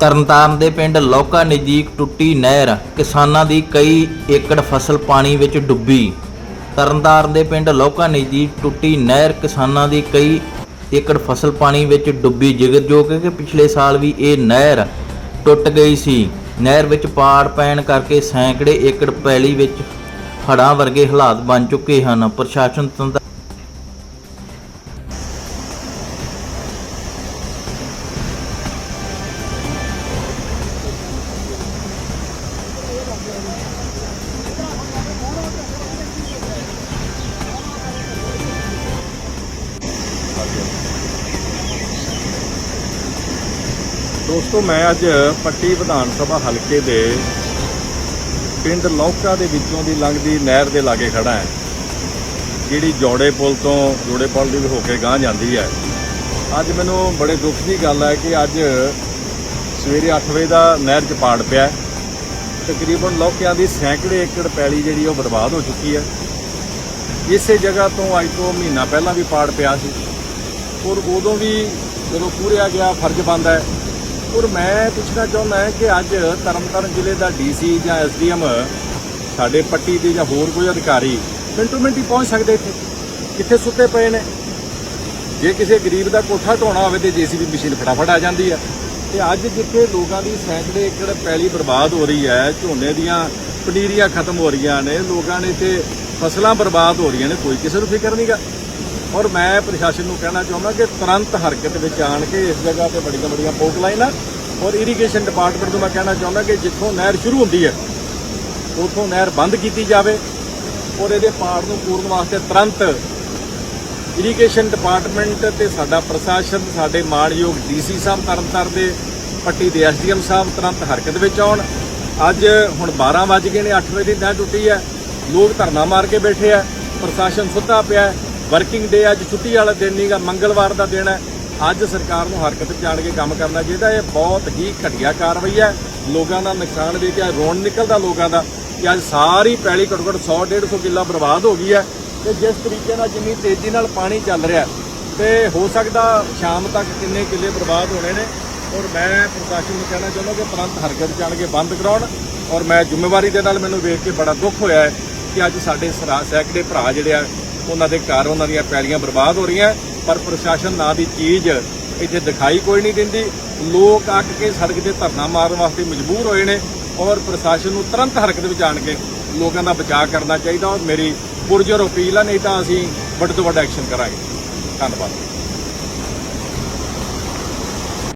ਤਰਨਤਾਰਨ ਦੇ ਪਿੰਡ ਲੋਕਾ ਨਜ਼ਦੀਕ ਟੁੱਟੀ ਨਹਿਰ ਕਿਸਾਨਾਂ ਦੀ ਕਈ ਏਕੜ ਫਸਲ ਪਾਣੀ ਵਿੱਚ ਡੁੱਬੀ। ਤਰਨਤਾਰਨ ਦੇ ਪਿੰਡ ਲੋਕਾ ਨਜ਼ਦੀਕ ਟੁੱਟੀ ਨਹਿਰ ਕਿਸਾਨਾਂ ਦੀ ਕਈ ਏਕੜ ਫਸਲ ਪਾਣੀ ਵਿੱਚ ਡੁੱਬੀ। ਜ਼ਿਕਰਯੋਗ ਹੈ ਕਿ ਪਿਛਲੇ ਸਾਲ ਵੀ ਇਹ ਨਹਿਰ ਟੁੱਟ ਗਈ ਸੀ। ਨਹਿਰ ਵਿੱਚ ਪਾੜ ਪੈਣ ਕਰਕੇ ਸੈਂਕੜੇ ਏਕੜ ਪੈਲੀ ਵਿੱਚ ਹੜ੍ਹਾਂ ਵਰਗੇ ਹਾਲਾਤ ਬਣ ਚੁੱਕੇ ਹਨ। ਪ੍ਰਸ਼ਾਸਨ ਦੋਸਤੋ, ਮੈਂ ਅੱਜ ਪੱਟੀ ਵਿਧਾਨ ਸਭਾ ਹਲਕੇ ਦੇ ਪਿੰਡ ਲੌਕਾ ਦੇ ਵਿੱਚੋਂ ਦੀ ਲੰਘਦੀ ਨਹਿਰ ਦੇ ਲਾਗੇ ਖੜਾ ਹਾਂ। ਜਿਹੜੀ ਜੋੜੇ ਪੁਲ ਤੋਂ ਜੋੜੇ ਪੁਲ ਦੀ ਹੋ ਕੇ ਗਾਂ ਜਾਂਦੀ ਹੈ। ਅੱਜ ਮੈਨੂੰ ਬੜੇ ਦੁੱਖ ਦੀ ਗੱਲ ਹੈ ਕਿ ਅੱਜ ਸਵੇਰੇ 8 ਵਜੇ ਦਾ ਨਹਿਰ 'ਚ ਪਾੜ ਪਿਆ ਤਕਰੀਬਨ ਲੌਕਿਆਂ ਦੀ ਸੈਂਕੜੇ ਏਕੜ ਪੈਲੀ ਜਿਹੜੀ ਉਹ ਬਰਬਾਦ ਹੋ ਚੁੱਕੀ ਹੈ। ਇਸੇ ਜਗ੍ਹਾ ਤੋਂ ਅੱਜ ਤੋਂ ਮਹੀਨਾ ਪਹਿਲਾਂ ਵੀ ਪਾੜ ਪਿਆ ਸੀ। ਔਰ ਉਦੋਂ ਵੀ ਜਦੋਂ ਪੂਰਿਆ ਗਿਆ ਫਰਜ਼ ਬਣਦਾ ਹੈ। ਔਰ ਮੈਂ ਪੁੱਛਣਾ ਚਾਹੁੰਦਾ ਹਾਂ ਕਿ ਅੱਜ ਤਰਨਤਾਰਨ ਜ਼ਿਲ੍ਹੇ ਦਾ ਡੀਸੀ ਜਾਂ ਐਸਡੀਐਮ ਸਾਡੇ ਪੱਟੀ ਦੇ ਜਾਂ ਹੋਰ ਕੋਈ ਅਧਿਕਾਰੀ ਮਿੰਟੋ ਮਿੰਟ ਹੀ ਪਹੁੰਚ ਸਕਦੇ ਇੱਥੇ? ਕਿੱਥੇ ਸੁੱਤੇ ਪਏ ਨੇ? ਜੇ ਕਿਸੇ ਗਰੀਬ ਦਾ ਕੋਠਾ ਢੋਣਾ ਹੋਵੇ ਤੇ ਜੀਸੀਬੀ ਮਸ਼ੀਨ ਫਟਾਫਟ ਆ ਜਾਂਦੀ ਹੈ। ਤੇ ਅੱਜ ਜਿੱਥੇ ਲੋਕਾਂ ਦੀ ਸੈਂਕੜੇ ਏਕੜ ਪੈਲੀ ਬਰਬਾਦ ਹੋ ਰਹੀ ਹੈ, ਝੋਨੇ ਦੀਆਂ ਪਨੀਰੀਆਂ ਖਤਮ ਹੋ ਰਹੀਆਂ ਨੇ, ਲੋਕਾਂ ਨੇ ਤੇ ਫਸਲਾਂ ਬਰਬਾਦ ਹੋ ਰਹੀਆਂ ਨੇ, ਕੋਈ ਕਿਸੇ ਨੂੰ ਫਿਕਰ ਨਹੀਂਗਾ ਔਰ ਮੈਂ ਪ੍ਰਸ਼ਾਸਨ ਨੂੰ ਕਹਿਣਾ ਚਾਹੁੰਦਾ ਕਿ ਤੁਰੰਤ ਹਰਕਤ ਵਿੱਚ ਆਣ ਕੇ ਇਸ ਜਗ੍ਹਾ ਤੇ ਬੜੀਆਂ ਬੜੀਆਂ ਪੋਕ ਲਾਈਨਾਂ ਔਰ ਇਰੀਗੇਸ਼ਨ ਡਿਪਾਰਟਮੈਂਟ ਨੂੰ ਮੈਂ ਕਹਿਣਾ ਚਾਹੁੰਦਾ ਕਿ ਜਿੱਥੋਂ ਨਹਿਰ ਸ਼ੁਰੂ ਹੁੰਦੀ ਹੈ, ਉਥੋਂ ਨਹਿਰ ਬੰਦ ਕੀਤੀ ਜਾਵੇ। ਔਰ ਇਹਦੇ ਪਾੜ ਨੂੰ ਪੂਰਨ ਵਾਸਤੇ ਤੁਰੰਤ ਇਰੀਗੇਸ਼ਨ ਡਿਪਾਰਟਮੈਂਟ ਤੇ ਸਾਡਾ ਪ੍ਰਸ਼ਾਸਨ, ਸਾਡੇ ਮਾਣਯੋਗ ਡੀਸੀ ਸਾਹਿਬ ਤਰਨਤਾਰਨ ਦੇ, ਪੱਟੀ ਦੇ ਐਸਡੀਐਮ ਸਾਹਿਬ ਤੁਰੰਤ ਹਰਕਤ ਵਿੱਚ ਆਉਣ। ਅੱਜ ਹੁਣ 12 ਵੱਜ ਗਏ ਨੇ 8 ਵਜੇ ਦੀ ਨਹਿਰ ਟੁੱਟੀ ਹੈ। ਲੋਕ ਧਰਨਾ ਮਾਰ ਕੇ ਬੈਠੇ ਆ। ਪ੍ਰਸ਼ਾਸਨ ਸੁੱਤਾ ਪਿਆ ਵਰਕਿੰਗ ਡੇ ਅੱਜ ਛੁੱਟੀ ਵਾਲਾ ਦਿਨ ਨਹੀਂਗਾ ਮੰਗਲਵਾਰ ਦਾ ਦਿਨ ਹੈ। ਅੱਜ ਸਰਕਾਰ ਨੂੰ ਹਰਕਤ ਵਿੱਚ ਆਣ ਕੇ ਕੰਮ ਕਰਨਾ ਚਾਹੀਦਾ ਇਹ ਬਹੁਤ ਹੀ ਘਟੀਆ ਕਾਰਵਾਈ ਹੈ। ਲੋਕਾਂ ਦਾ ਨੁਕਸਾਨ ਵੀ ਕਿ ਰੋਣ ਨਿਕਲਦਾ ਲੋਕਾਂ ਦਾ ਕਿ ਅੱਜ ਸਾਰੀ ਪੈਲੀ ਘੱਟੋ ਘੱਟ 100 150 ਕਿੱਲਾ ਬਰਬਾਦ ਹੋ ਗਈ ਹੈ। ਤੇ ਜਿਸ ਤਰੀਕੇ ਨਾਲ ਜਿੰਨੀ ਤੇਜ਼ੀ ਨਾਲ ਪਾਣੀ ਚੱਲ ਰਿਹਾ ਤੇ ਹੋ ਸਕਦਾ ਸ਼ਾਮ ਤੱਕ ਕਿੰਨੇ ਕਿੱਲੇ ਬਰਬਾਦ ਹੋਣੇ ਨੇ। ਔਰ ਮੈਂ ਪ੍ਰਸ਼ਾਸਨ ਨੂੰ ਕਹਿਣਾ ਚਾਹੁੰਦਾ ਕਿ ਤੁਰੰਤ ਹਰਕਤ ਚ ਆਣ ਕੇ ਬੰਦ ਕਰਾਉਣ। ਔਰ ਮੈਂ ਜ਼ਿੰਮੇਵਾਰੀ ਦੇ ਨਾਲ ਮੈਨੂੰ ਵੇਖ ਕੇ ਬੜਾ ਦੁੱਖ ਹੋਇਆ ਹੈ ਕਿ ਅੱਜ ਸਾਡੇ ਸਰਾ- ਸੈਂਕੜੇ ਭਰਾ ਜਿਹੜੇ ਆ, ਉਹਨਾਂ ਦੇ ਘਰ ਉਹਨਾਂ ਦੀਆਂ ਪੈਲੀਆਂ ਬਰਬਾਦ ਹੋ ਰਹੀਆਂ ਪਰ ਪ੍ਰਸ਼ਾਸਨ ਨਾਂ ਦੀ ਚੀਜ਼ ਇੱਥੇ ਦਿਖਾਈ ਕੋਈ ਨਹੀਂ ਦਿੰਦੀ। ਲੋਕ ਅੱਕ ਕੇ ਸੜਕ ਤੇ ਧਰਨਾ ਮਾਰਨ ਵਾਸਤੇ ਮਜਬੂਰ ਹੋਏ ਨੇ। ਔਰ ਪ੍ਰਸ਼ਾਸਨ ਨੂੰ ਤੁਰੰਤ ਹਰਕਤ ਵਿੱਚ ਆਣ ਕੇ ਲੋਕਾਂ ਦਾ ਬਚਾਅ ਕਰਨਾ ਚਾਹੀਦਾ। ਔਰ ਮੇਰੀ ਪੁਰਜੋਰ ਅਪੀਲ ਆ ਨਹੀਂ ਤਾਂ ਅਸੀਂ ਵੱਡੇ ਤੋਂ ਵੱਡਾ ਐਕਸ਼ਨ ਕਰਾਂਗੇ। ਧੰਨਵਾਦ।